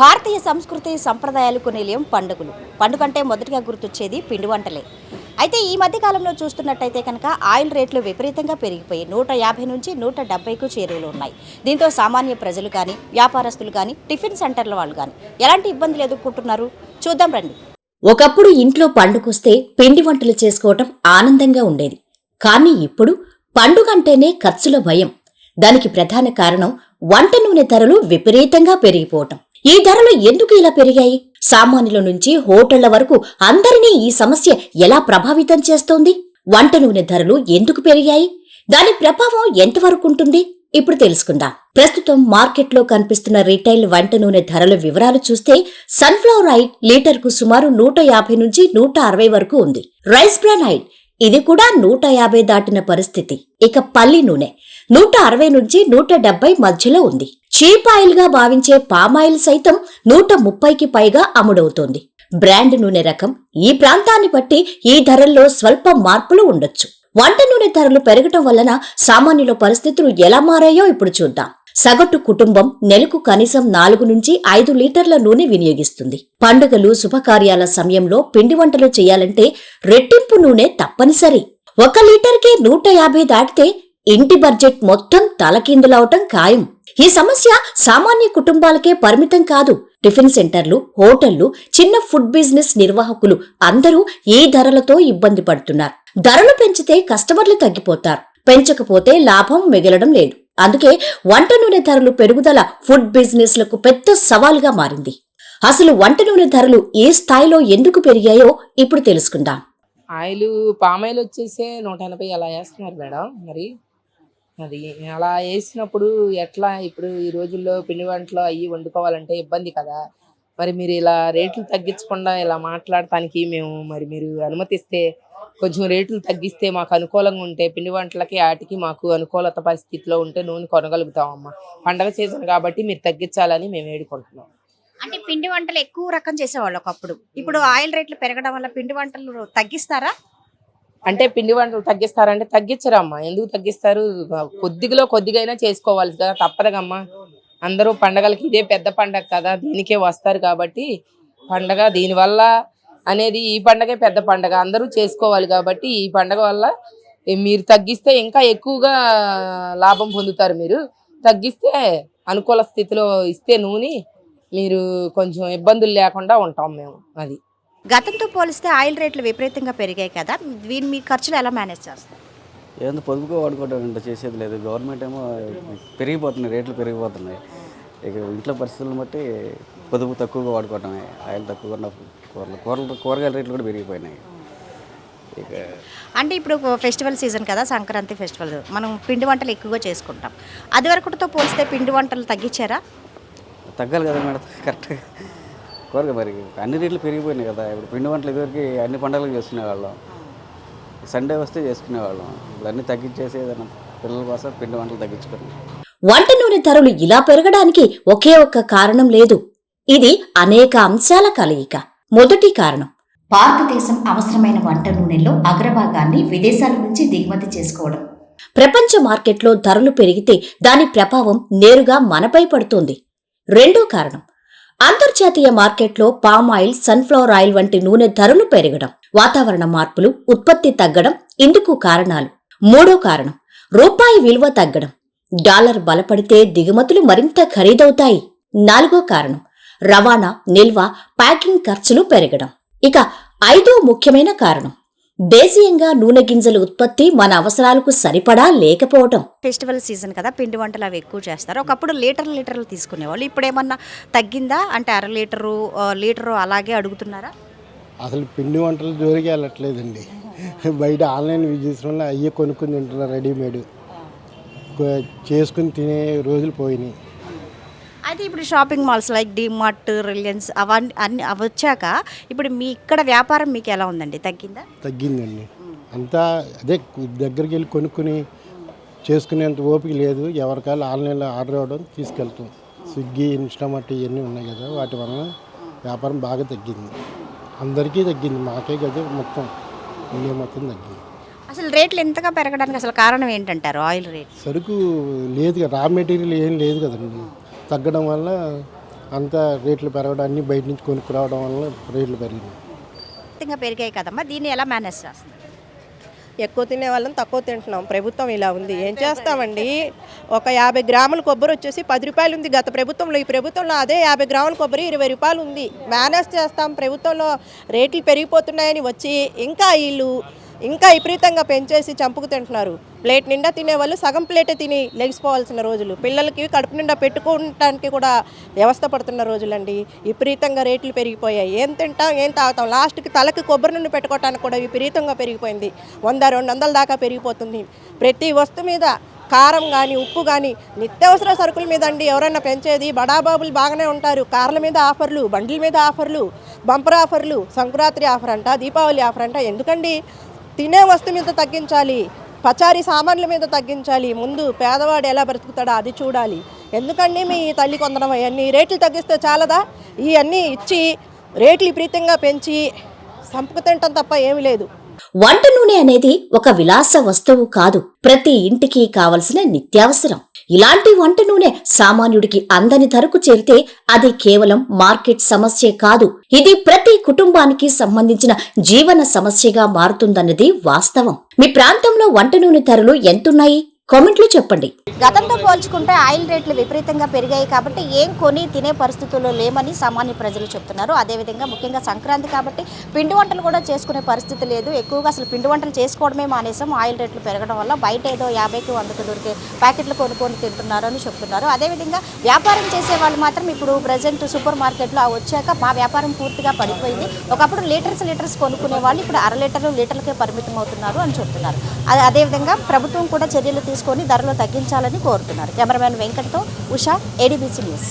భారతీయ సంస్కృతి సంప్రదాయాలకు నిలయం పండుగలు. పండుగ అంటే మొదటిగా గుర్తొచ్చేది పిండి వంటలే. అయితే ఈ మధ్య కాలంలో చూస్తున్నట్టయితే కనుక ఆయిల్ రేట్లు విపరీతంగా పెరిగిపోయి నూట యాభై నుంచి నూట డెబ్బైకు చేరువలు ఉన్నాయి. దీంతో సామాన్య ప్రజలు కానీ వ్యాపారస్తులు కానీ టిఫిన్ సెంటర్ల వాళ్ళు కానీ ఎలాంటి ఇబ్బందులు ఎదుర్కొంటున్నారు? చూద్దాం రండి. ఒకప్పుడు ఇంట్లో పండుగొస్తే పిండి వంటలు చేసుకోవటం ఆనందంగా ఉండేది. కానీ ఇప్పుడు పండుగంటేనే ఖర్చుల భయం. దానికి ప్రధాన కారణం వంట నూనె ధరలు విపరీతంగా పెరిగిపోవటం. ఈ ధరలు ఎందుకు ఇలా పెరిగాయి? సామాన్యుల నుంచి హోటళ్ళ వరకు అందరినీ ఈ సమస్య ఎలా ప్రభావితం చేస్తోంది? వంట నూనె ధరలు ఎందుకు పెరిగాయి? దాని ప్రభావం ఎంతవరకు ఉంటుంది? ఇప్పుడు తెలుసుకుందాం. ప్రస్తుతం మార్కెట్లో కనిపిస్తున్న రీటైల్ వంట నూనె ధరల వివరాలు చూస్తే సన్ఫ్లవర్ ఆయిల్ లీటర్కు సుమారు నూట యాభై నుంచి నూట అరవై వరకు ఉంది. రైస్ బ్రాన్ ఆయిల్ ఇది కూడా నూట యాభై దాటిన పరిస్థితి. ఇక పల్లి నూనె నూట అరవై నుంచి నూట డెబ్బై మధ్యలో ఉంది. చీప్ ఆయిల్గా భావించే పామాయిల్ సైతం నూట ముప్పైకి పైగా అమ్ముడవుతోంది. బ్రాండ్ నూనె రకం ఈ ప్రాంతాన్ని బట్టి ఈ ధరల్లో స్వల్ప మార్పులు ఉండొచ్చు. వంట నూనె ధరలు పెరగటం వలన సామాన్యుల పరిస్థితులు ఎలా మారాయో ఇప్పుడు చూద్దాం. సగటు కుటుంబం నెలకు కనీసం నాలుగు నుంచి ఐదు లీటర్ల నూనె వినియోగిస్తుంది. పండుగలు శుభకార్యాల సమయంలో పిండి వంటలు చేయాలంటే రెట్టింపు నూనె తప్పనిసరి. ఒక లీటర్కే నూట యాభై దాటితే ఇంటి బడ్జెట్ మొత్తం తలకిందులవటం ఖాయం. ఈ సమస్య సామాన్య కుటుంబాలకే పరిమితం కాదు. టిఫిన్ సెంటర్లు హోటళ్ళు చిన్న ఫుడ్ బిజినెస్ నిర్వాహకులు అందరూ ఈ ధరలతో ఇబ్బంది పడుతున్నారు. ధరలు పెంచితే కస్టమర్లు తగ్గిపోతారు. పెంచకపోతే లాభం మిగలడం లేదు. అందుకే వంట నూనె ధరలు పెరుగుదల ఫుడ్ బిజినెస్లకు పెద్ద సవాలుగా మారింది. అసలు వంట నూనె ధరలు ఏ స్థాయిలో ఎందుకు పెరిగాయో ఇప్పుడు తెలుసుకుందాం. ఆయిల్ పామాయిల్ వచ్చేసే నూట ఎనభై అలా వేస్తున్నారు మేడం. మరి అది. అలా వేసినప్పుడు ఎట్లా ఇప్పుడు ఈ రోజుల్లో పిండి వంటలు అవి వండుకోవాలంటే ఇబ్బంది కదా. మరి మీరు ఇలా రేట్లు తగ్గించకుండా ఇలా మాట్లాడటానికి మేము మరి మీరు అనుమతిస్తే కొంచెం రేట్లు తగ్గిస్తే మాకు అనుకూలంగా ఉంటే పిండి వంటలకి వాటికి మాకు అనుకూలత పరిస్థితిలో ఉంటే నూనె కొనగలుగుతామమ్మా. పండగ సీజన్ కాబట్టి మీరు తగ్గించాలని మేము వేడుకుంటున్నాం. అంటే పిండి వంటలు ఎక్కువ రకం చేసేవాళ్ళు ఒకప్పుడు. ఇప్పుడు ఆయిల్ రేట్లు పెరగడం వల్ల పిండి వంటలు తగ్గిస్తారా? అంటే పిండి వంటలు తగ్గిస్తారంటే తగ్గించరమ్మా. ఎందుకు తగ్గిస్తారు? కొద్దిగా కొద్దిగైనా చేసుకోవాలి కదా తప్పదుగమ్మా. అందరూ పండగలకి ఇదే పెద్ద పండగ కదా దీనికే వస్తారు కాబట్టి పండగ దీనివల్ల అనేది ఈ పండగే పెద్ద పండగ. అందరూ చేసుకోవాలి కాబట్టి ఈ పండగ వల్ల మీరు తగ్గిస్తే ఇంకా ఎక్కువగా లాభం పొందుతారు మీరు. తగ్గిస్తే అనుకూల స్థితిలో ఇస్తే నూనె మీరు కొంచెం ఇబ్బందులు లేకుండా ఉంటాం మేము. అది. గతంతో పోలిస్తే ఆయిల్ రేట్లు విపరీతంగా పెరిగాయి కదా. దీన్ని మీ ఖర్చులు ఎలా మేనేజ్ చేస్తారు? ఏందో పొదుపుగా వాడుకోవడం అంటే చేసేది లేదు. గవర్నమెంట్ ఏమో పెరిగిపోతున్నాయి రేట్లు పెరిగిపోతున్నాయి. ఇక ఇంట్లో పరిస్థితులను బట్టి పొదుపు తక్కువగా వాడుకోవటమే ఆయిల్ తక్కువగా ఉన్న కూరలు కూరలు కూరగాయల రేట్లు కూడా పెరిగిపోయినాయి. ఇక అంటే ఇప్పుడు ఫెస్టివల్ సీజన్ కదా సంక్రాంతి ఫెస్టివల్. మనం పిండి వంటలు ఎక్కువగా చేసుకుంటాం. అది వరకుతో పోలిస్తే పిండి వంటలు తగ్గించారా? తగ్గాలి కదా మేడం కరెక్ట్గా. కూరగాయ మరి అన్ని రేట్లు పెరిగిపోయినాయి కదా. ఇప్పుడు పిండి వంటలు ఇదివరకు అన్ని పండుగలకు చేసుకునేవాళ్ళం. సండే వస్తే చేసుకునేవాళ్ళం. ఇప్పుడు అన్నీ తగ్గించేసి ఏదైనా పిల్లల కోసం పిండి వంటలు తగ్గించుకున్నాం. వంట నూనె ధరలు ఇలా పెరగడానికి ఒకే ఒక్క కారణం లేదు. ఇది అనేక అంశాల కలయిక. మొదటి కారణం. భారతదేశం అవసరమైన వంట నూనెల్లో అగ్రభాగాన్ని విదేశాల నుంచి దిగుమతి చేసుకోవడం. ప్రపంచ మార్కెట్లో ధరలు పెరిగితే దాని ప్రభావం నేరుగా మనపై పడుతోంది. రెండో కారణం. అంతర్జాతీయ మార్కెట్లో పామ్ ఆయిల్ సన్ఫ్లవర్ ఆయిల్ వంటి నూనె ధరలు పెరగడం వాతావరణ మార్పులు ఉత్పత్తి తగ్గడం ఇందుకు కారణాలు. మూడో కారణం రూపాయి విలువ తగ్గడం. డాలర్ బలపడితే దిగుమతులు మరింత ఖరీదవుతాయి. నాలుగో కారణం రవాణా నిల్వ ప్యాకింగ్ ఖర్చులు పెరగడం. ఇక ఐదో ముఖ్యమైన కారణం దేశీయంగా నూనె గింజల ఉత్పత్తి మన అవసరాలకు సరిపడా లేకపోవటం. ఫెస్టివల్ సీజన్ కదా పిండి వంటలు అవి ఎక్కువ చేస్తారు. ఒకప్పుడు లీటర్ లీటర్లు తీసుకునేవాళ్ళు. ఇప్పుడు ఏమన్నా తగ్గిందా? అంటే అర లీటరు లీటరు అలాగే అడుగుతున్నారా? అసలు పిండి వంటలు జోలికి వెళ్ళట్లేదండి. బయట ఆన్లైన్ వల్ల అయ్యే కొనుక్కొని తింటున్నారు రెడీమేడ్. చేసుకుని తినే రోజులు పోయినాయి. అయితే ఇప్పుడు shopping malls like DMart Reliance అవన్నీ అన్ని అవి వచ్చాక ఇప్పుడు మీ ఇక్కడ వ్యాపారం మీకు ఎలా ఉందండి? తగ్గిందా? తగ్గిందండి. అంతా అదే దగ్గరికి వెళ్ళి కొనుక్కుని చేసుకునేంత ఓపిక లేదు. ఎవరికాళ్ళు ఆన్లైన్లో ఆర్డర్ ఇవ్వడం తీసుకెళ్తాం. స్విగ్గీ ఇన్స్టామార్ట్ ఇవన్నీ ఉన్నాయి కదా వాటి వలన వ్యాపారం బాగా తగ్గింది. అందరికీ తగ్గింది. మాకే కదా మొత్తం. ఇండియా మొత్తం తగ్గింది. అసలు రేట్లు ఎంతగా పెరగడానికి అసలు కారణం ఏంటంటారు? Oil rate. సరుకు లేదు కదా రా మెటీరియల్ ఏం లేదు కదండి. తగ్గడం వల్ల అంతా రేట్లు పెరగడం అన్నీ బయట నుంచి కొనుక్కురావడం వల్ల రేట్లు పెరిగినాయి. విపరీతంగా పెరిగాయి కదమ్మా దీన్ని ఎలా మేనేజ్ చేస్తున్నారు ఎక్కువ తినే వాళ్ళని తక్కువ తింటున్నాం. ప్రభుత్వం ఇలా ఉంది. ఏం చేస్తామండి? ఒక యాభై గ్రాముల కొబ్బరి వచ్చేసి పది రూపాయలు ఉంది గత ప్రభుత్వంలో. ఈ ప్రభుత్వంలో అదే యాభై గ్రాముల కొబ్బరి ఇరవై రూపాయలు ఉంది. మేనేజ్ చేస్తాం. ప్రభుత్వంలో రేట్లు పెరిగిపోతున్నాయని వచ్చి ఇంకా వీళ్ళు ఇంకా విపరీతంగా పెంచేసి చంపుకు తింటున్నారు. ప్లేట్ నిండా తినేవాళ్ళు సగం ప్లేటే తిని లెగిసిపోవాల్సిన రోజులు. పిల్లలకి కడుపు నిండా పెట్టుకోవటానికి కూడా వ్యవస్థ పడుతున్న రోజులండి. విపరీతంగా రేట్లు పెరిగిపోయాయి. ఏం తింటాం ఏం తాగుతాం? లాస్ట్కి తలకి కొబ్బరి నుండి పెట్టుకోవటానికి కూడా విపరీతంగా పెరిగిపోయింది. వంద రెండు వందల దాకా పెరిగిపోతుంది. ప్రతి వస్తువు మీద కారం కానీ ఉప్పు కానీ నిత్యావసర సరుకుల మీద అండి ఎవరైనా పెంచేది. బడాబాబులు బాగానే ఉంటారు. కార్ల మీద ఆఫర్లు బండ్ల మీద ఆఫర్లు బంపర్ ఆఫర్లు సంక్రాంతి ఆఫర్ అంట దీపావళి ఆఫర్ అంట. ఎందుకండి? తినే వస్తువు మీద తగ్గించాలి పచారీ సామాన్ల మీద తగ్గించాలి ముందు పేదవాడు ఎలా బ్రతుకుతాడో అది చూడాలి. ఎందుకండి మీ తల్లి కొందరం అవన్నీ రేట్లు తగ్గిస్తే చాలదా? ఇవన్నీ ఇచ్చి రేట్లు విపరీతంగా పెంచి సంపుకు తింటాం తప్ప ఏమీ లేదు. వంట నూనె అనేది ఒక విలాస వస్తువు కాదు. ప్రతి ఇంటికి కావలసిన నిత్యావసరం. ఇలాంటి వంట నూనె సామాన్యుడికి అందని ధరకు చేరితే అది కేవలం మార్కెట్ సమస్యే కాదు. ఇది ప్రతి కుటుంబానికి సంబంధించిన జీవన సమస్యగా మారుతుందన్నది వాస్తవం. మీ ప్రాంతంలో వంట నూనె ధరలు ఎంతున్నాయి? కామెంట్లు చెప్పండి. గతంతో పోల్చుకుంటే ఆయిల్ రేట్లు విపరీతంగా పెరిగాయి కాబట్టి ఏం కొని తినే పరిస్థితుల్లో లేమని సామాన్య ప్రజలు చెప్తున్నారు. అదేవిధంగా ముఖ్యంగా సంక్రాంతి కాబట్టి పిండి వంటలు కూడా చేసుకునే పరిస్థితి లేదు. ఎక్కువగా అసలు పిండి వంటలు చేసుకోవడమే మానేసాం ఆయిల్ రేట్లు పెరగడం వల్ల బయట ఏదో యాభైకి వందకు దొరికే ప్యాకెట్లు కొనుక్కొని తింటున్నారు అని చెప్తున్నారు. అదేవిధంగా వ్యాపారం చేసే వాళ్ళు మాత్రం ఇప్పుడు ప్రజెంట్ సూపర్ మార్కెట్లో వచ్చాక మా వ్యాపారం పూర్తిగా పడిపోయింది. ఒకప్పుడు లీటర్స్ లీటర్స్ కొనుక్కునే వాళ్ళు ఇప్పుడు అర లీటర్లు లీటర్లకే పరిమితం అవుతున్నారు అని చెప్తున్నారు. అదేవిధంగా ప్రభుత్వం కూడా చర్యలు చేసుకొని ధరలు తగ్గించాలని కోరుతున్నారు. కెమెరామెన్ వెంకట్తో ఉషా ఏడీబీసీ న్యూస్.